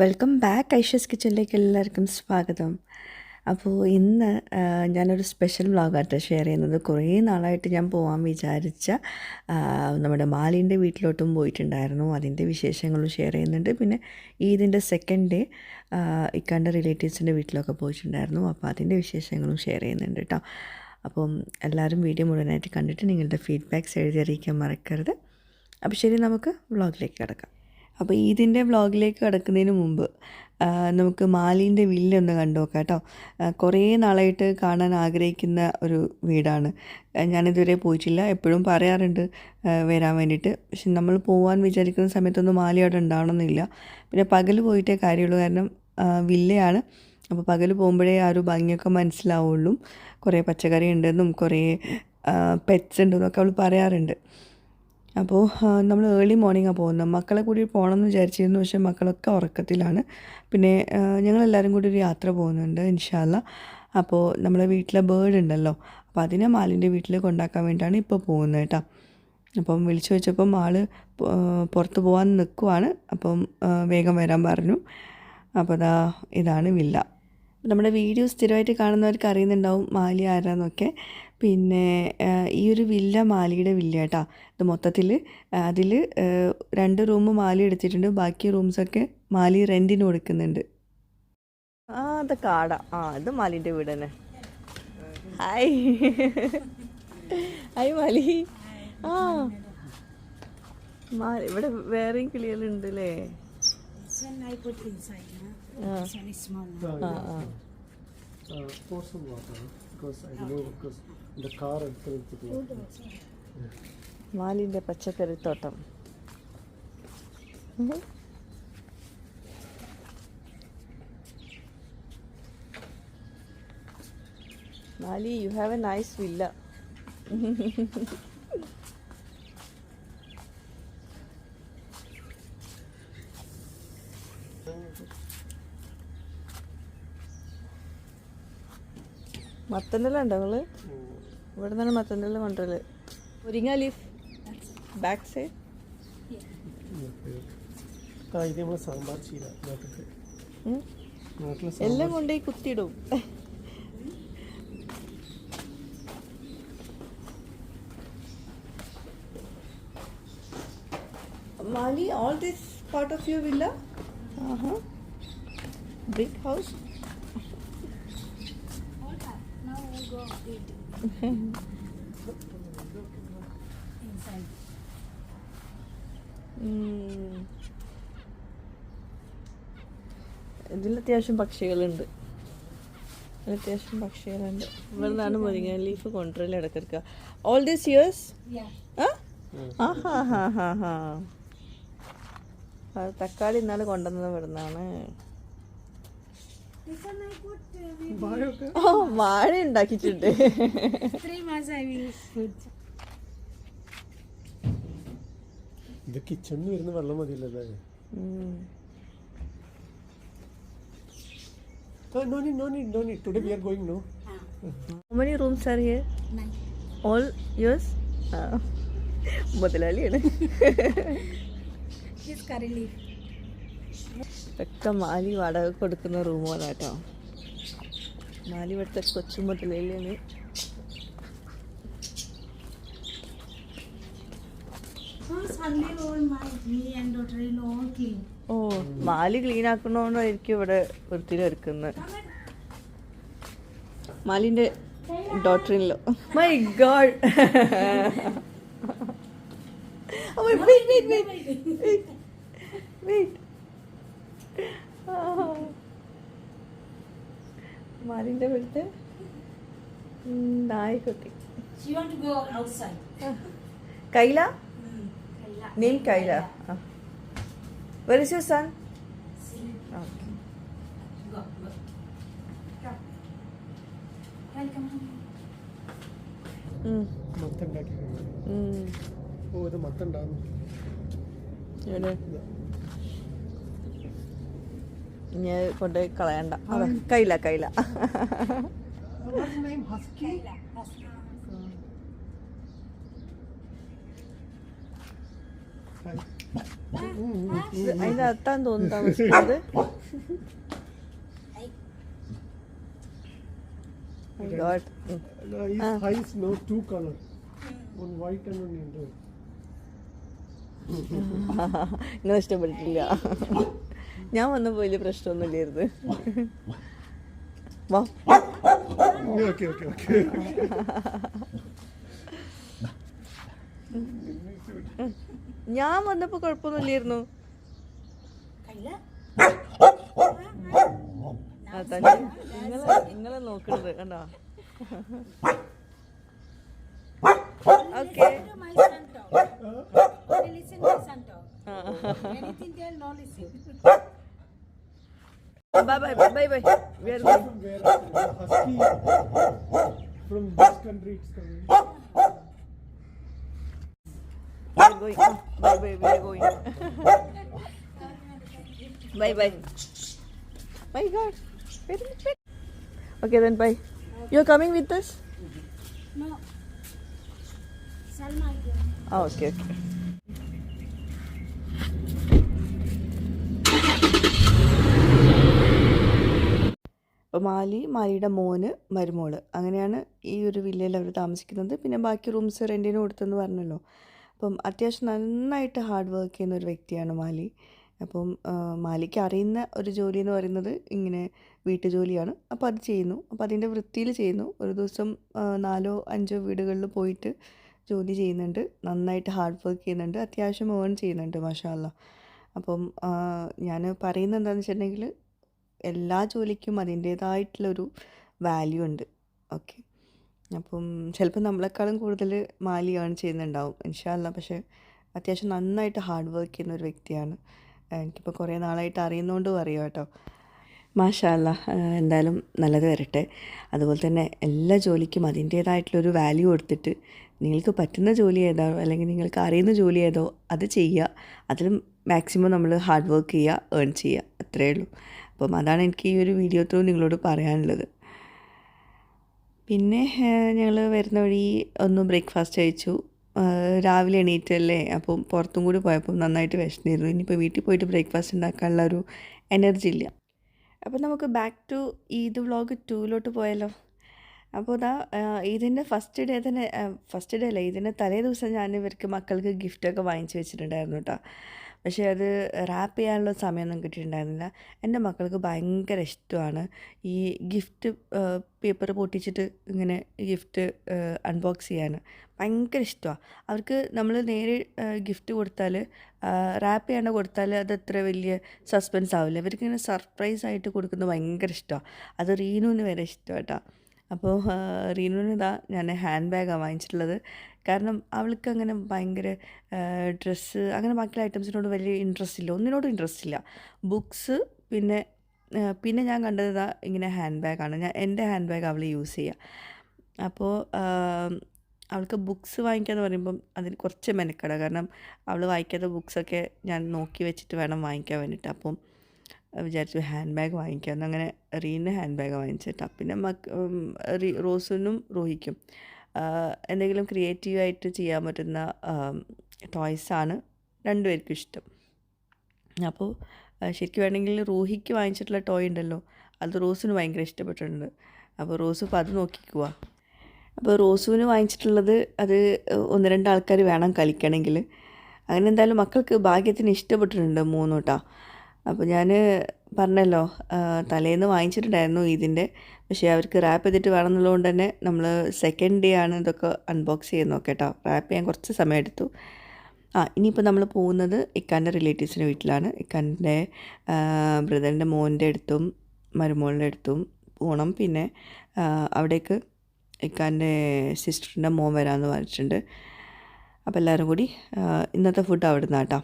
Welcome back Aisha's കിച്ചണിലേക്ക് എല്ലാവർക്കും സ്വാഗതം. അപ്പോൾ ഇന്ന് ഞാനൊരു സ്പെഷ്യൽ വ്ളോഗായിട്ട് ഷെയർ ചെയ്യുന്നത്. കുറേ നാളായിട്ട് ഞാൻ പോകാൻ വിചാരിച്ച നമ്മുടെ മാലിന്റെ വീട്ടിലോട്ടും പോയിട്ടുണ്ടായിരുന്നു. അതിന്റെ വിശേഷങ്ങളും ഷെയർ ചെയ്യുന്നുണ്ട്. പിന്നെ ഈദിന്റെ സെക്കൻഡ് ഡേ ഇക്കാന്റെ റിലേറ്റീവ്സിന്റെ വീട്ടിലൊക്കെ പോയിട്ടുണ്ടായിരുന്നു. അപ്പോൾ അതിന്റെ വിശേഷങ്ങളും ഷെയർ ചെയ്യുന്നുണ്ട് കേട്ടോ അപ്പം എല്ലാവരും വീഡിയോ മുഴുവനായിട്ട് കണ്ടിട്ട് നിങ്ങളുടെ ഫീഡ്ബാക്ക്സ് എഴുതി അറിയിക്കാൻ മറക്കരുത്. അപ്പോൾ ശരി നമുക്ക് വ്ളോഗിലേക്ക് കിടക്കാം. അപ്പോൾ ഈദിന്റെ വ്ളോഗിലേക്ക് കിടക്കുന്നതിന് മുമ്പ് നമുക്ക് മാലിന്റെ വില്ലൊന്ന് കണ്ടു നോക്കാം കേട്ടോ കുറേ നാളായിട്ട് കാണാൻ ആഗ്രഹിക്കുന്ന ഒരു വീടാണ്. ഞാനിതുവരെ പോയിട്ടില്ല. എപ്പോഴും പറയാറുണ്ട് വരാൻ വേണ്ടിയിട്ട്. പക്ഷെ നമ്മൾ പോകാൻ വിചാരിക്കുന്ന സമയത്തൊന്നും മാലി അവിടെ ഉണ്ടാവണമെന്നില്ല. പിന്നെ പകൽ പോയിട്ടേ കാര്യമുള്ളൂ. കാരണം വില്ലയാണ്. അപ്പോൾ പകൽ പോകുമ്പോഴേ ആ ഒരു ഭംഗിയൊക്കെ മനസ്സിലാവുള്ളൂ. കുറേ പച്ചക്കറി ഉണ്ടെന്നും കുറേ പെറ്റ്സ് ഉണ്ടെന്നൊക്കെ അവൾ പറയാറുണ്ട്. അപ്പോൾ നമ്മൾ ഏർലി മോർണിംഗാണ് പോകുന്നത്. മക്കളെ കൂടി പോകണമെന്ന് വിചാരിച്ചിരുന്നു. പക്ഷേ മക്കളൊക്കെ ഉറക്കത്തിലാണ്. പിന്നെ ഞങ്ങളെല്ലാവരും കൂടി ഒരു യാത്ര പോകുന്നുണ്ട് ഇൻഷാല്ല അപ്പോൾ നമ്മളെ വീട്ടിലെ ബേർഡ് ഉണ്ടല്ലോ. അപ്പോൾ അതിനെ മാലിന്റെ വീട്ടിൽ കൊണ്ടാക്കാൻ വേണ്ടിയിട്ടാണ് ഇപ്പോൾ പോകുന്നത് കേട്ടോ. അപ്പം വിളിച്ചു വെച്ചപ്പം ആൾ പുറത്ത് പോകാൻ നിൽക്കുവാണ് അപ്പം വേഗം വരാൻ പറഞ്ഞു. അപ്പോൾ അതാ ഇതാണ് വില്ല. നമ്മുടെ വീഡിയോ സ്ഥിരമായിട്ട് കാണുന്നവർക്ക് അറിയുന്നുണ്ടാവും മാലി ആരാന്നൊക്കെ. പിന്നെ ഈ ഒരു വില്ല മാലിയുടെ വില്ല കേട്ടോ ഇത് മൊത്തത്തിൽ അതിൽ രണ്ട് റൂം മാലി എടുത്തിട്ടുണ്ട്. ബാക്കി റൂംസൊക്കെ മാലി റെന്റിന് കൊടുക്കുന്നുണ്ട്. ആ അത് കാട. ആ ഇത് മാലിന്റെ വീട് തന്നെ ഹായ്. ഹായ് മാലി. ആ. മാലി ഇവിടെ വേറെയും കിളികളുണ്ട് അല്ലേ ചെന്നൈ പോറ്റിങ് സൈക്ല ആണ് ചെറിയ സ്മോൾ ആ കോഴ്സം വാട്ടർ ബിക്കോസ് ഐ ആ ആ Uh, water. മാലിന്റെ പച്ചക്കറിത്തോട്ടം ഉം. Mali you have a nice villa മത്തന്റെ ഉണ്ടോ നിങ്ങൾ ഇവിടെ നിന്നാണ് മത്തന്റെ കൊണ്ടുവരൽ. മുരിങ്ങ ലീഫ് ബാക്ക് സൈഡ് ഇത് സാമ്പാർ ചീര എല്ലാം കൊണ്ടുപോയി കുത്തിയിടും. Mali all this part of your villa big house All inside. ഇതിൽ അത്യാവശ്യം പക്ഷികളുണ്ട്. അത്യാവശ്യം പക്ഷികളുണ്ട്. ഇവിടെ നിന്നാണ് മുരിങ്ങ ലീഫ് കൊണ്ടുവരൽ ഇടക്കിടക്ക. ഓൾ ദീസ് ഇയേഴ്സ് ആ? ഹാ ഹാ ഹാ ഹാ. തക്കാളി ഇന്നാൾ കൊണ്ടുവന്നത് ഇവിടെ നിന്നാണ് This one I put uh, maybe വാഴയൊക്കെ ഓ വാഴ ഉണ്ടാക്കിയിട്ടുണ്ട് put. ഇത് കിച്ചണിൽ വരുന്ന വെള്ളം മതിയല്ലേ ഉം. നോ നീ നോ നീ നോ നീ today we are going no Ah, How many rooms are here? nine. All yours? ആ. മുതലാളിയാണ്. ഒക്കെ മാലി വാടക കൊടുക്കുന്ന റൂമുകളാണ് കേട്ടോ. മാലി ഇവിടുത്തെ കൊച്ചു. ഓ മാലി ക്ലീൻ ആക്കണോണ്ടായിരിക്കും ഇവിടെ വൃത്തിയിൽ ഒരുക്കുന്നത്. മാലിന്റെ ഡോക്ടറിനിലോ my god wait wait wait She to go outside. Kaila Mm. Kaila. Name Kaila is your son. മത്തുണ്ടാക്കി ഓ ഇത് മത്തുണ്ടാകുന്നു ഇനി കൊണ്ട് കളയണ്ട അതെ കയ്യില കയ്യില. അതിന്റെ അകത്താൻ തോന്നുന്നു താമസിക്കുന്നത് My God. ഉം. No, his eyes no two colors, One white and one in red. നിങ്ങൾ ഇഷ്ടപ്പെട്ടിട്ടില്ല ഞാൻ വന്നപ്പോൾ വലിയ പ്രശ്നമൊന്നുമില്ലായിരുന്നു. വാ. ഞാൻ വന്നപ്പോ കുഴപ്പമൊന്നുമില്ലായിരുന്നു. നിങ്ങളെ നിങ്ങളെ നോക്കണത് കണ്ടോ? Okay. Listen. Bye bye bye bye. We are going. From where? Husky. From this country it's coming. We are going. Oh, bye bye. We are going. bye bye. My God. Wait a minute. Okay then. Bye. You're coming with us? No. Salma. Oh, okay. okay. അപ്പോൾ മാലി മാലിയുടെ മോന് മരുമോൾ. അങ്ങനെയാണ് ഈ ഒരു വില്ലയിൽ അവർ താമസിക്കുന്നത്. പിന്നെ ബാക്കി rooms റെന്റിന് കൊടുത്തെന്ന് പറഞ്ഞല്ലോ. അപ്പം അത്യാവശ്യം നന്നായിട്ട് ഹാർഡ് വർക്ക് ചെയ്യുന്ന ഒരു വ്യക്തിയാണ് മാലി. അപ്പം മാലിക്ക് അറിയുന്ന ഒരു ജോലി എന്ന് പറയുന്നത് ഇങ്ങനെ വീട്ടുജോലിയാണ്. അപ്പോൾ അത് ചെയ്യുന്നു. അപ്പോൾ അതിന്റെ വൃത്തിയിൽ ചെയ്യുന്നു. ഒരു ദിവസം നാലോ അഞ്ചോ വീടുകളിൽ പോയിട്ട് ജോലി ചെയ്യുന്നുണ്ട്. നന്നായിട്ട് ഹാർഡ് വർക്ക് ചെയ്യുന്നുണ്ട്. അത്യാവശ്യം ഏൺ ചെയ്യുന്നുണ്ട് മഷാല അപ്പം ഞാൻ പറയുന്നത് എന്താണെന്ന് വെച്ചിട്ടുണ്ടെങ്കിൽ എല്ലാ ജോലിക്കും അതിന്റേതായിട്ടുള്ളൊരു വാല്യൂ ഉണ്ട്. ഓക്കെ അപ്പം ചിലപ്പോൾ നമ്മളെക്കാളും കൂടുതൽ മാലി ഏൺ ചെയ്യുന്നുണ്ടാവും ഇൻഷാല്ല പക്ഷേ അത്യാവശ്യം നന്നായിട്ട് ഹാർഡ് വർക്ക് ചെയ്യുന്ന ഒരു വ്യക്തിയാണ്. എനിക്കിപ്പോൾ കുറേ നാളായിട്ട് അറിയുന്നതുകൊണ്ടും അറിയാം കേട്ടോ. മാഷാല്ല എന്തായാലും നല്ലത് വരട്ടെ. അതുപോലെ തന്നെ എല്ലാ ജോലിക്കും അതിന്റേതായിട്ടുള്ളൊരു വാല്യൂ കൊടുത്തിട്ട് നിങ്ങൾക്ക് പറ്റുന്ന ജോലി ഏതോ അല്ലെങ്കിൽ നിങ്ങൾക്ക് അറിയുന്ന ജോലി ഏതോ അത് ചെയ്യുക അതിലും മാക്സിമം നമ്മൾ ഹാർഡ് വർക്ക് ചെയ്യുക ഏൺ ചെയ്യുക അത്രയേ ഉള്ളൂ. അപ്പം അതാണ് എനിക്ക് ഈ ഒരു വീഡിയോ ത്രൂ നിങ്ങളോട് പറയാനുള്ളത്. പിന്നെ ഞങ്ങൾ വരുന്ന വഴി ഒന്ന് ബ്രേക്ക്ഫാസ്റ്റ് കഴിച്ചു. രാവിലെ എണീറ്റല്ലേ? അപ്പം പുറത്തും കൂടി പോയപ്പോൾ നന്നായിട്ട് വിശന്നിരുന്നു. ഇനിയിപ്പോൾ വീട്ടിൽ പോയിട്ട് ബ്രേക്ക്ഫാസ്റ്റ് ഉണ്ടാക്കാനുള്ള ഒരു എനർജി ഇല്ല. അപ്പോൾ നമുക്ക് ബാക്ക് ടു ഈദ് വ്ളോഗ് ടൂയിലോട്ട് പോയാലോ? അപ്പോൾ ഇതാ ഇതിന്റെ ഫസ്റ്റ് ഡേ തന്നെ ഫസ്റ്റ് ഡേ അല്ല ഇതിന്റെ തലേ ദിവസം ഞാൻ ഇവർക്ക് മക്കൾക്ക് ഗിഫ്റ്റൊക്കെ വാങ്ങിച്ചു വെച്ചിട്ടുണ്ടായിരുന്നു കേട്ടോ പക്ഷേ അത് റാപ്പ് ചെയ്യാനുള്ള സമയമൊന്നും കിട്ടിയിട്ടുണ്ടായിരുന്നില്ല. എന്റെ മക്കൾക്ക് ഭയങ്കര ഇഷ്ടമാണ്. ഈ ഗിഫ്റ്റ് പേപ്പർ പൊട്ടിച്ചിട്ട് ഇങ്ങനെ ഗിഫ്റ്റ് അൺബോക്സ് ചെയ്യാൻ ഭയങ്കര ഇഷ്ടമാണ് അവർക്ക് നമ്മൾ നേരെ ഗിഫ്റ്റ് കൊടുത്താൽ റാപ്പ് ചെയ്യാണ്ട് കൊടുത്താൽ അത് അത്ര വലിയ സസ്പെൻസ് ആവില്ല. ഇവർക്ക് ഇങ്ങനെ സർപ്രൈസ് ആയിട്ട് കൊടുക്കുന്നത് ഭയങ്കര ഇഷ്ടമാണ് അത് റീനുവിന് വരെ ഇഷ്ടം കേട്ടോ. അപ്പോൾ റീനുവിന് ഇതാ ഞാൻ ഹാൻഡ് ബാഗാണ് വാങ്ങിച്ചിട്ടുള്ളത്. കാരണം അവൾക്ക് അങ്ങനെ ഭയങ്കര ഡ്രസ്സ് അങ്ങനെ ബാക്കിയുള്ള ഐറ്റംസിനോട് വലിയ ഇൻട്രസ്റ്റ് ഇല്ല ഒന്നിനോടും ഇൻട്രസ്റ്റ് ഇല്ല ബുക്സ് പിന്നെ പിന്നെ ഞാൻ കണ്ടത് ഇതാ ഇങ്ങനെ ഹാൻഡ് ബാഗാണ് ഞാൻ എന്റെ ഹാൻഡ് ബാഗ് അവൾ യൂസ് ചെയ്യുക അപ്പോൾ അവൾക്ക് ബുക്സ് വാങ്ങിക്കാന്ന് പറയുമ്പം അതിന് കുറച്ച് മെനക്കെട. കാരണം അവൾ വായിക്കാത്ത ബുക്സൊക്കെ ഞാൻ നോക്കി വെച്ചിട്ട് വേണം വാങ്ങിക്കാൻ വേണ്ടിയിട്ട്. അപ്പം വിചാരിച്ചു ഹാൻഡ് ബാഗ് വാങ്ങിക്കാമെന്ന് അങ്ങനെ റീന് ഹാൻഡ് ബാഗ് വാങ്ങിച്ചിട്ടാ. പിന്നെ മക്ക് റോസിനും റോഹിക്കും. എന്തെങ്കിലും ക്രിയേറ്റീവായിട്ട് ചെയ്യാൻ പറ്റുന്ന ടോയ്സാണ് രണ്ടുപേർക്കും ഇഷ്ടം. അപ്പോൾ ശരിക്കും വേണമെങ്കിൽ റൂഹിക്ക് വാങ്ങിച്ചിട്ടുള്ള ടോയ് ഉണ്ടല്ലോ. അത് റോസിന് ഭയങ്കര ഇഷ്ടപ്പെട്ടിട്ടുണ്ട്. അപ്പോൾ റോസ് ഇപ്പോൾ അത് നോക്കിക്കുക അപ്പോൾ റോസുവിന് വാങ്ങിച്ചിട്ടുള്ളത് അത് ഒന്ന് രണ്ട് ആൾക്കാർ വേണം കളിക്കണമെങ്കിൽ അങ്ങനെ എന്തായാലും മക്കൾക്ക് ഭാഗ്യത്തിന് ഇഷ്ടപ്പെട്ടിട്ടുണ്ട് മൂന്നും കേട്ടോ അപ്പോൾ ഞാൻ പറഞ്ഞല്ലോ തലേന്ന് വാങ്ങിച്ചിട്ടുണ്ടായിരുന്നു ഇതിന്റെ. പക്ഷേ അവർക്ക് റാപ്പ് ചെയ്തിട്ട് വേണമെന്നുള്ളതുകൊണ്ട് തന്നെ നമ്മൾ സെക്കൻഡ് ഡേ ആണ് ഇതൊക്കെ അൺബോക്സ് ചെയ്യുന്നത്. കേട്ടോ റാപ്പ് ചെയ്യാൻ കുറച്ച് സമയം എടുത്തു. ആ ഇനിയിപ്പോൾ നമ്മൾ പോകുന്നത് ഇക്കാന്റെ റിലേറ്റീവ്സിന്റെ വീട്ടിലാണ്. ഇക്കാന്റെ ബ്രദറിന്റെ മോന്റെ അടുത്തും മരുമോളുടെ അടുത്തും പോകണം. പിന്നെ അവിടേക്ക് ഇക്കാന്റെ സിസ്റ്ററിന്റെ മോൻ വരാമെന്ന് പറഞ്ഞിട്ടുണ്ട്. അപ്പോൾ എല്ലാവരും കൂടി ഇന്നത്തെ ഫുഡ് അവിടെ നിന്നാട്ടോ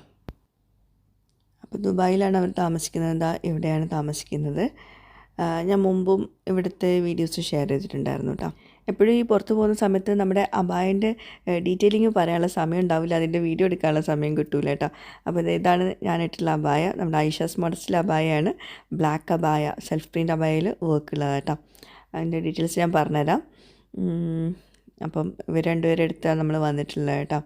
അപ്പോൾ ദുബായിലാണ് അവർ താമസിക്കുന്നത്. ഇവിടെയാണ് താമസിക്കുന്നത്. ഞാൻ മുമ്പും ഇവിടുത്തെ വീഡിയോസ് ഷെയർ ചെയ്തിട്ടുണ്ടായിരുന്നു കേട്ടോ എപ്പോഴും ഈ പുറത്ത് പോകുന്ന സമയത്ത് നമ്മുടെ അബായന്റെ ഡീറ്റെയിലിംഗ് പറയാനുള്ള സമയം ഉണ്ടാവില്ല. അതിന്റെ വീഡിയോ എടുക്കാനുള്ള സമയം കിട്ടൂല കേട്ടോ അപ്പോൾ ഇതാണ് ഞാൻ ഇട്ടുള്ള അബായ. നമ്മുടെ ഐഷാസ് മോഡൽസിലെ അബായയാണ്. ബ്ലാക്ക് അബായ സെൽഫ് പ്രിന്റ് അബായയിൽ വർക്ക് ഉള്ളത് കേട്ടോ അതിന്റെ ഡീറ്റെയിൽസ് ഞാൻ പറഞ്ഞുതരാം. അപ്പം ഇവർ രണ്ടുപേരെടുത്താണ് നമ്മൾ വന്നിട്ടുള്ളത് കേട്ടോ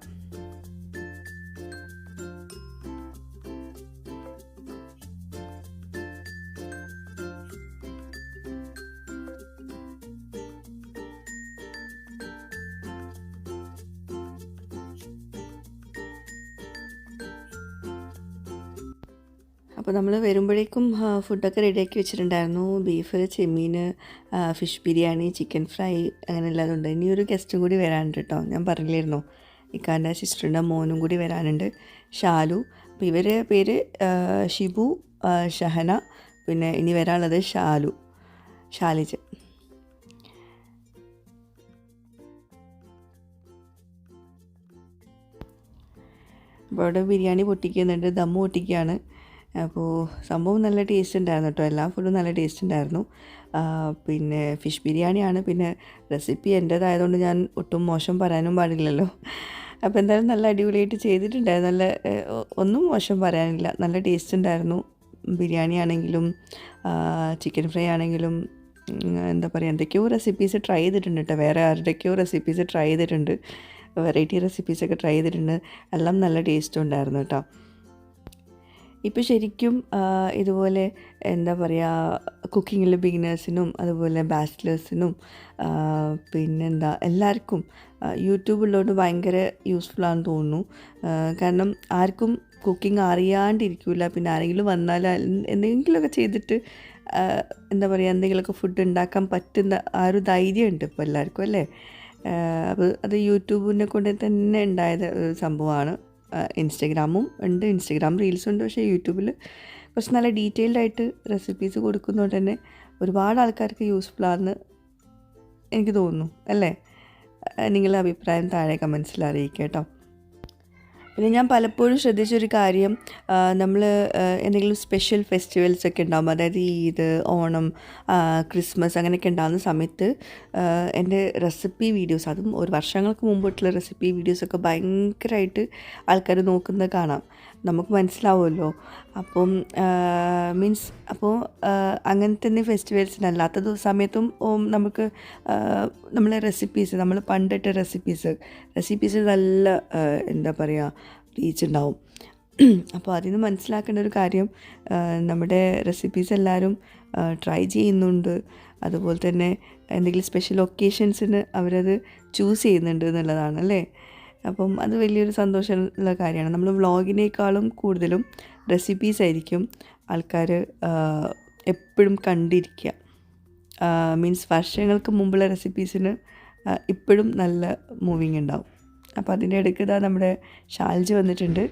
വരുമ്പോഴേക്കും ഫുഡൊക്കെ റെഡിയാക്കി വെച്ചിട്ടുണ്ടായിരുന്നു. ബീഫ് ചെമ്മീൻ ഫിഷ് ബിരിയാണി ചിക്കൻ ഫ്രൈ അങ്ങനെ എല്ലാം ഉണ്ട്. ഇനി ഒരു ഗസ്റ്റും കൂടി വരാനുണ്ട് കേട്ടോ ഞാൻ പറഞ്ഞില്ലായിരുന്നു? ഇക്കാന്റെ സിസ്റ്ററിന്റെ മോനും കൂടി വരാനുണ്ട്. ഷാലു അപ്പോൾ ഇവരെ പേര് ഷിബു ഷഹന പിന്നെ ഇനി വരാനുള്ളത് ഷാലു. ഷാലിജ്. അപ്പോൾ അവിടെ ബിരിയാണി പൊട്ടിക്കുന്നുണ്ട്. ദമ്മ് പൊട്ടിക്കുകയാണ്. അപ്പോൾ സംഭവം നല്ല ടേസ്റ്റ് ഉണ്ടായിരുന്നു കേട്ടോ. എല്ലാ ഫുഡും നല്ല ടേസ്റ്റ് ഉണ്ടായിരുന്നു പിന്നെ ഫിഷ് ബിരിയാണിയാണ് പിന്നെ റെസിപ്പി എന്റേതായതുകൊണ്ട് ഞാൻ ഒട്ടും മോശം പറയാനും പാടില്ലല്ലോ. അപ്പോൾ എന്തായാലും നല്ല അടിപൊളിയായിട്ട് ചെയ്തിട്ടുണ്ടായിരുന്നു. നല്ല ഒന്നും മോശം പറയാനില്ല. നല്ല ടേസ്റ്റ് ഉണ്ടായിരുന്നു ബിരിയാണി ആണെങ്കിലും ചിക്കൻ ഫ്രൈ ആണെങ്കിലും എന്താ പറയുക എന്തൊക്കെയോ റെസിപ്പീസ് ട്രൈ ചെയ്തിട്ടുണ്ട് കേട്ടോ. വേറെ ആരുടെയൊക്കെയോ റെസിപ്പീസ് ട്രൈ ചെയ്തിട്ടുണ്ട്. വെറൈറ്റി റെസിപ്പീസൊക്കെ ട്രൈ ചെയ്തിട്ടുണ്ട്. എല്ലാം നല്ല ടേസ്റ്റും ഉണ്ടായിരുന്നു കേട്ടോ. ഇപ്പോൾ ശരിക്കും ഇതുപോലെ എന്താ പറയുക കുക്കിങ്ങിൽ ബിഗിനേഴ്സിനും അതുപോലെ ബാച്ചിലേഴ്സിനും പിന്നെന്താ എല്ലാവർക്കും യൂട്യൂബ് ഉള്ളതുകൊണ്ട് ഭയങ്കര യൂസ്ഫുൾ ആണെന്ന് തോന്നുന്നു. കാരണം ആർക്കും കുക്കിംഗ് അറിയാണ്ടിരിക്കില്ല പിന്നെ ആരെങ്കിലും വന്നാൽ എന്തെങ്കിലുമൊക്കെ ചെയ്തിട്ട് എന്താ പറയുക എന്തെങ്കിലുമൊക്കെ ഫുഡ് ഉണ്ടാക്കാൻ പറ്റുന്ന ആ ഒരു ധൈര്യമുണ്ട് ഇപ്പോൾ എല്ലാവർക്കും അല്ലേ? അപ്പോൾ അത് യൂട്യൂബിനെ കൊണ്ട് തന്നെ ഉണ്ടായത് സംഭവമാണ്. ഇൻസ്റ്റഗ്രാമും ഉണ്ട്. ഇൻസ്റ്റഗ്രാം റീൽസും ഉണ്ട്. പക്ഷേ യൂട്യൂബിൽ കുറച്ച് നല്ല ഡീറ്റെയിൽഡ് ആയിട്ട് റെസിപ്പീസ് കൊടുക്കുന്നതുകൊണ്ട് തന്നെ ഒരുപാട് ആൾക്കാർക്ക് യൂസ്ഫുൾ ആണെന്ന് എനിക്ക് തോന്നുന്നു. അല്ലേ? നിങ്ങളുടെ അഭിപ്രായം താഴെ കമൻസിൽ അറിയിക്കുക കേട്ടോ. പിന്നെ ഞാൻ പലപ്പോഴും ശ്രദ്ധിച്ചൊരു കാര്യം നമ്മൾ എന്തെങ്കിലും സ്പെഷ്യൽ ഫെസ്റ്റിവൽസ് ഒക്കെ ഉണ്ടാകും അതായത് ഈദ് ഓണം ക്രിസ്മസ് അങ്ങനെയൊക്കെ ഉണ്ടാകുന്ന സമയത്ത് എന്റെ റെസിപ്പി വീഡിയോസ് അതും ഒരു വർഷങ്ങൾക്ക് മുമ്പോട്ടുള്ള റെസിപ്പി വീഡിയോസൊക്കെ ഭയങ്കരമായിട്ട് ആൾക്കാർ നോക്കുന്നത് കാണാം. നമുക്ക് മനസ്സിലാവുമല്ലോ. അപ്പം മീൻസ് അപ്പോൾ അങ്ങനത്തെ തന്നെ ഫെസ്റ്റിവൽസിന് അല്ലാത്ത സമയത്തും നമുക്ക് നമ്മളെ റെസിപ്പീസ് നമ്മൾ പണ്ടിട്ട റെസിപ്പീസ് റെസിപ്പീസ് നല്ല എന്താ പറയുക റീച്ച് ഉണ്ടാവും. അപ്പോൾ അതിന് മനസ്സിലാക്കേണ്ട ഒരു കാര്യം നമ്മുടെ റെസിപ്പീസ് എല്ലാവരും ട്രൈ ചെയ്യുന്നുണ്ട്. അതുപോലെ തന്നെ എന്തെങ്കിലും സ്പെഷ്യൽ ഒക്കേഷൻസിന് അവരത് ചൂസ് ചെയ്യുന്നുണ്ട് എന്നുള്ളതാണ് അല്ലേ? അപ്പം അത് വലിയൊരു സന്തോഷമുള്ള കാര്യമാണ്. നമ്മൾ വ്ളോഗിനേക്കാളും കൂടുതലും റെസിപ്പീസ് ആയിരിക്കും ആൾക്കാർ എപ്പോഴും കണ്ടിരിക്കുക. മീൻസ് വർഷങ്ങൾക്ക് മുമ്പുള്ള റെസിപ്പീസിന് ഇപ്പോഴും നല്ല മൂവിങ് ഉണ്ടാവും. അപ്പോൾ അതിന്റെ ഇടയ്ക്ക് ഇതാ നമ്മുടെ ഷാൽജ് വന്നിട്ടുണ്ട്.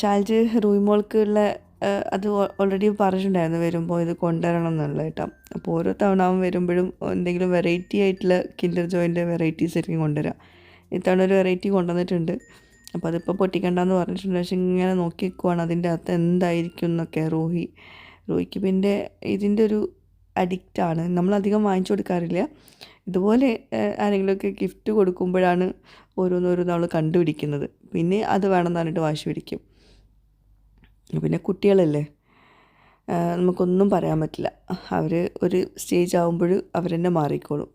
ഷാൽജ് റൂയിമോൾക്കുള്ള അത് ഓൾറെഡി പറഞ്ഞിട്ടുണ്ടായിരുന്നു വരുമ്പോൾ ഇത് കൊണ്ടുവരണം എന്നുള്ള കേട്ടോ. അപ്പോൾ ഓരോ തവണ വരുമ്പോഴും എന്തെങ്കിലും വെറൈറ്റി ആയിട്ടുള്ള കിൻഡർ ജോയിന്റെ വെറൈറ്റീസ് ആയിരിക്കും കൊണ്ടുവരിക. ഇത്തവണ ഒരു വെറൈറ്റി കൊണ്ടുവന്നിട്ടുണ്ട്. അപ്പോൾ അതിപ്പോൾ പൊട്ടിക്കണ്ടെന്ന് പറഞ്ഞിട്ടുണ്ട്. പക്ഷെ ഇങ്ങനെ നോക്കി നിൽക്കുവാണ് അതിന്റെ അകത്ത് എന്തായിരിക്കും എന്നൊക്കെ റൂഹി. റൂഹിക്ക് പിന്നെ ഇതിന്റെ ഒരു അഡിക്റ്റാണ് നമ്മളധികം വാങ്ങിച്ചു കൊടുക്കാറില്ല. ഇതുപോലെ ആരെങ്കിലുമൊക്കെ ഗിഫ്റ്റ് കൊടുക്കുമ്പോഴാണ് ഓരോന്നോരോ നമ്മൾ കണ്ടുപിടിക്കുന്നത്. പിന്നെ അത് വേണമെന്ന് പറഞ്ഞിട്ട് വാശി പിടിക്കും. പിന്നെ കുട്ടികളല്ലേ? നമുക്കൊന്നും പറയാൻ പറ്റില്ല. അവർ ഒരു സ്റ്റേജ് ആകുമ്പോൾ അവരെന്നെ മാറിക്കോളും.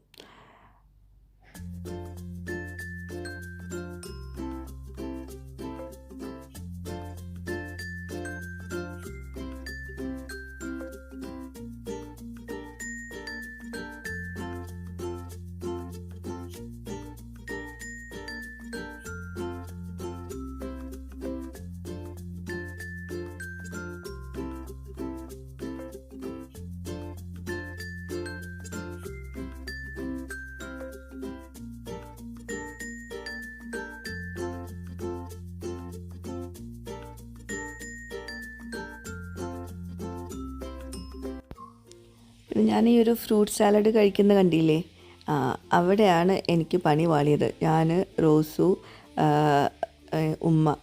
ഞാൻ ഈ ഒരു ഫ്രൂട്ട് സാലഡ് കഴിക്കുന്ന കണ്ടില്ലേ? അവിടെയാണ് എനിക്ക് പണി വാളിയത്. ഞാൻ റോസു ഉമ്മ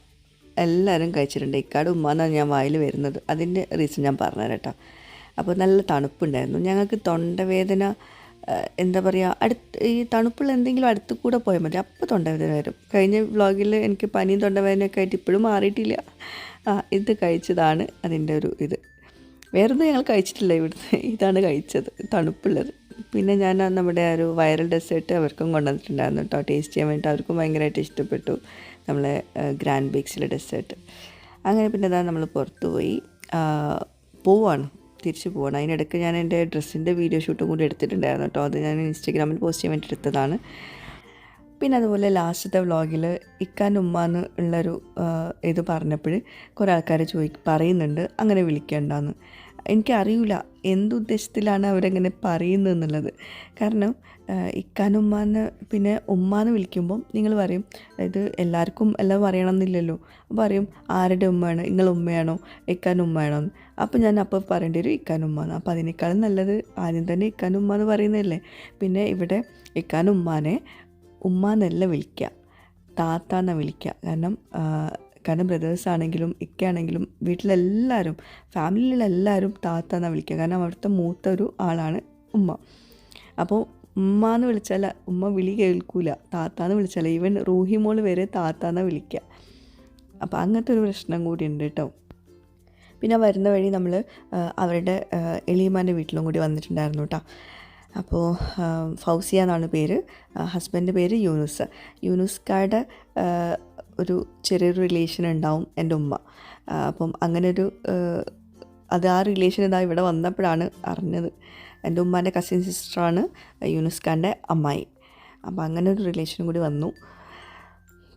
എല്ലാവരും കഴിച്ചിട്ടുണ്ട്. ഇക്കാട് ഉമ്മ എന്നാണ് ഞാൻ വായിൽ വരുന്നത്. അതിന്റെ റീസൺ ഞാൻ പറഞ്ഞുതരാം കേട്ടോ. അപ്പോൾ നല്ല തണുപ്പുണ്ടായിരുന്നു. ഞങ്ങൾക്ക് തൊണ്ടവേദന എന്താ പറയുക അടുത്ത് ഈ തണുപ്പുള്ള എന്തെങ്കിലും അടുത്ത് കൂടെ പോയാൽ മതി. അപ്പോൾ തൊണ്ടവേദന വരും. കഴിഞ്ഞ വ്ളോഗിൽ എനിക്ക് പനിയും തൊണ്ടവേദനയൊക്കെ ആയിട്ട് ഇപ്പോഴും മാറിയിട്ടില്ല. ആ ഇത് കഴിച്ചതാണ് അതിന്റെ ഒരു ഇത്. വേറൊന്നും ഞങ്ങൾ കഴിച്ചിട്ടില്ല ഇവിടുന്ന്. ഇതാണ് കഴിച്ചത് തണുപ്പുള്ളത്. പിന്നെ ഞാൻ നമ്മുടെ ഒരു വൈറൽ ഡെസേർട്ട് അവർക്കും കൊണ്ടുവന്നിട്ടുണ്ടായിരുന്നു കേട്ടോ. ടേസ്റ്റ് ചെയ്യാൻ വേണ്ടിയിട്ട് അവർക്കും ഭയങ്കരമായിട്ട് ഇഷ്ടപ്പെട്ടു നമ്മളെ ഗ്രാൻഡ് ബേക്സിലെ ഡെസേർട്ട് അങ്ങനെ പിന്നെ അതാണ് നമ്മൾ പുറത്തു പോയി പോവാണ് തിരിച്ചു പോവാണ്. അതിനിടയ്ക്ക് ഞാൻ എന്റെ ഡ്രസ്സിന്റെ വീഡിയോ ഷൂട്ടും കൂടി എടുത്തിട്ടുണ്ടായിരുന്നു കേട്ടോ. അത് ഞാൻ ഇൻസ്റ്റാഗ്രാമിൽ പോസ്റ്റ് ചെയ്യാൻ വേണ്ടി എടുത്തതാണ്. പിന്നെ അതുപോലെ ലാസ്റ്റത്തെ വ്ളോഗിൽ ഇക്കാൻ ഉമ്മാന്ന് ഉള്ളൊരു ഇത് പറഞ്ഞപ്പോൾ കുറേ ആൾക്കാർ ചോദി പറയുന്നുണ്ട്. അങ്ങനെ വിളിക്കേണ്ടെന്ന്. എനിക്കറിയില്ല എന്തുദ്ദേശത്തിലാണ് അവരങ്ങനെ പറയുന്നത് എന്നുള്ളത്. കാരണം ഉമ്മാന്ന് പിന്നെ ഉമ്മാന്ന് വിളിക്കുമ്പം നിങ്ങൾ പറയും അതായത് എല്ലാവർക്കും എല്ലാം പറയണമെന്നില്ലല്ലോ അപ്പോൾ പറയും ആരുടെ ഉമ്മയാണ്? നിങ്ങൾ ഉമ്മയാണോ? ഇക്കാൻ ഉമ്മയാണോ? അപ്പോൾ ഞാൻ അപ്പോൾ പറയേണ്ടി വരും ഇക്കാൻ ഉമ്മാന്ന് അപ്പോൾ അതിനേക്കാളും നല്ലത് ആദ്യം തന്നെ ഇക്കാൻ ഉമ്മ എന്ന് പറയുന്നതല്ലേ. പിന്നെ ഇവിടെ ഇക്കാൻ ഉമ്മാനെ ഉമ്മാന്നല്ല വിളിക്കുക താത്താന്ന വിളിക്കുക കാരണം കാരണം ബ്രദേഴ്സ് ആണെങ്കിലും ഇക്കയാണെങ്കിലും വീട്ടിലെല്ലാവരും ഫാമിലിയിലെല്ലാവരും താത്ത എന്നാണ് വിളിക്കുക. കാരണം അവിടുത്തെ മൂത്ത ഒരു ആളാണ് ഉമ്മ. അപ്പോൾ ഉമ്മ എന്ന് വിളിച്ചാൽ ഉമ്മ വിളി കേൾക്കൂല. താത്ത എന്ന് വിളിച്ചാൽ ഈവൻ റൂഹിമോൾ വരെ താത്ത എന്നാണ് വിളിക്കുക അപ്പോൾ അങ്ങനത്തെ ഒരു പ്രശ്നം കൂടി ഉണ്ട് കേട്ടോ പിന്നെ വരുന്ന വഴി നമ്മൾ അവരുടെ എളിയമാന്റെ വീട്ടിലും കൂടി വന്നിട്ടുണ്ടായിരുന്നു കേട്ടോ അപ്പോൾ ഫൗസിയ എന്നാണ് പേര്. ഹസ്ബൻഡ് പേര് യൂനുസ്. യൂനുസ്കാരുടെ ഒരു ചെറിയൊരു റിലേഷൻ ഉണ്ടാവും എന്റെ ഉമ്മ. അപ്പം അങ്ങനെ ഒരു അത് ആ റിലേഷൻ ഇതാ ഇവിടെ വന്നപ്പോഴാണ് അറിഞ്ഞത്. എന്റെ ഉമ്മാന്റെ കസിൻ സിസ്റ്ററാണ് യൂനുസ്ഖാന്റെ അമ്മായി. അപ്പം അങ്ങനെ ഒരു റിലേഷനും കൂടി വന്നു.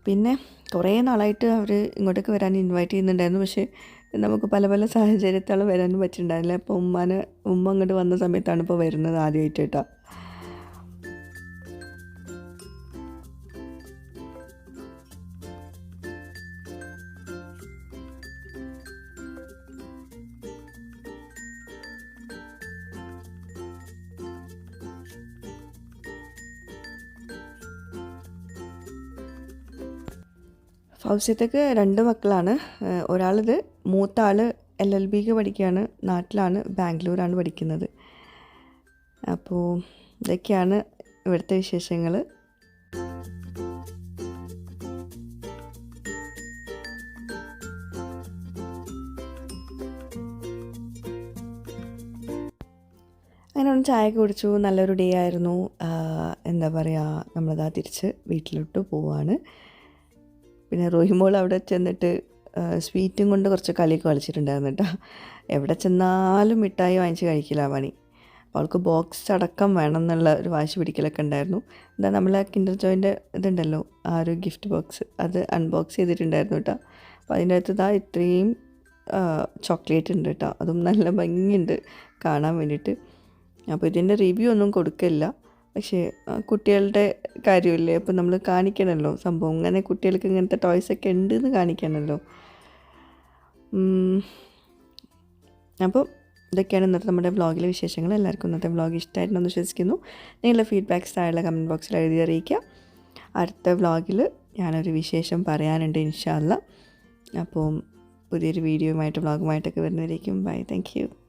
പിന്നെ കുറേ നാളായിട്ട് അവർ ഇങ്ങോട്ടേക്ക് വരാൻ ഇൻവൈറ്റ് ചെയ്യുന്നുണ്ടായിരുന്നു. പക്ഷേ നമുക്ക് പല പല സാഹചര്യത്താൽ വരാനും പറ്റിയിട്ടുണ്ടായിരുന്നില്ല. അപ്പോൾ ഉമ്മാനെ ഉമ്മ അങ്ങോട്ട് വന്ന സമയത്താണ് ഇപ്പോൾ വരുന്നത് ആദ്യമായിട്ട് കേട്ടോ. ഫൗസ്യത്തേക്ക് രണ്ട് മക്കളാണ്. ഒരാളിത് മൂത്ത ആൾ എൽ എൽ ബിക്ക് പഠിക്കുകയാണ് നാട്ടിലാണ് ബാംഗ്ലൂരാണ് പഠിക്കുന്നത്. അപ്പോൾ ഇതൊക്കെയാണ് ഇവിടുത്തെ വിശേഷങ്ങൾ അങ്ങനെ ഒന്ന് ചായ കുടിച്ചു. നല്ലൊരു ഡേ ആയിരുന്നു. എന്താ പറയുക നമ്മളിതാ തിരിച്ച് വീട്ടിലോട്ട് പോവാണ്. പിന്നെ റോഹിമോൾ അവിടെ ചെന്നിട്ട് സ്വീറ്റും കൊണ്ട് കുറച്ച് കളിയൊക്കെ കളിച്ചിട്ടുണ്ടായിരുന്നു കേട്ടോ. എവിടെ ചെന്നാലും മിഠായി വാങ്ങിച്ച് കഴിക്കില്ല പണി അവൾക്ക് ബോക്സ് അടക്കം വേണം എന്നുള്ള ഒരു വാശി പിടിക്കലൊക്കെ ഉണ്ടായിരുന്നു. എന്താ നമ്മളെ കിൻഡർ ജോയിന്റെ ഇതുണ്ടല്ലോ ആ ഒരു ഗിഫ്റ്റ് ബോക്സ് അത് അൺബോക്സ് ചെയ്തിട്ടുണ്ടായിരുന്നു കേട്ടോ. അപ്പോൾ അതിന്റെ അകത്ത് ഇതാ ഇത്രയും ചോക്ലേറ്റ് ഉണ്ട് കേട്ടോ. അതും നല്ല ഭംഗിയുണ്ട് കാണാൻ വേണ്ടിയിട്ട്. അപ്പോൾ ഇതിന്റെ റിവ്യൂ ഒന്നും കൊടുക്കില്ല പക്ഷേ കുട്ടികളുടെ കാര്യമില്ലേ? അപ്പോൾ നമ്മൾ കാണിക്കണമല്ലോ സംഭവം. ഇങ്ങനെ കുട്ടികൾക്ക് ഇങ്ങനത്തെ ടോയ്സ് ഒക്കെ ഉണ്ട് എന്ന് കാണിക്കണമല്ലോ അപ്പോൾ ഇതൊക്കെയാണ് ഇന്നത്തെ നമ്മുടെ വ്ളോഗിലെ വിശേഷങ്ങൾ. എല്ലാവർക്കും ഇന്നത്തെ വ്ളോഗ് ഇഷ്ടമായിട്ടുണ്ടെന്ന് വിശ്വസിക്കുന്നു. നിങ്ങളുടെ ഫീഡ്ബാക്ക്സ് താഴെ കമന്റ് ബോക്സിൽ എഴുതി അറിയിക്കുക അടുത്ത വ്ളോഗിൽ ഞാനൊരു വിശേഷം പറയാനുണ്ട് ഇൻഷാല്ല അപ്പോൾ പുതിയൊരു വീഡിയോയുമായിട്ട് വ്ളോഗുമായിട്ടൊക്കെ വരുന്നതായിരിക്കും ബൈ താങ്ക് യു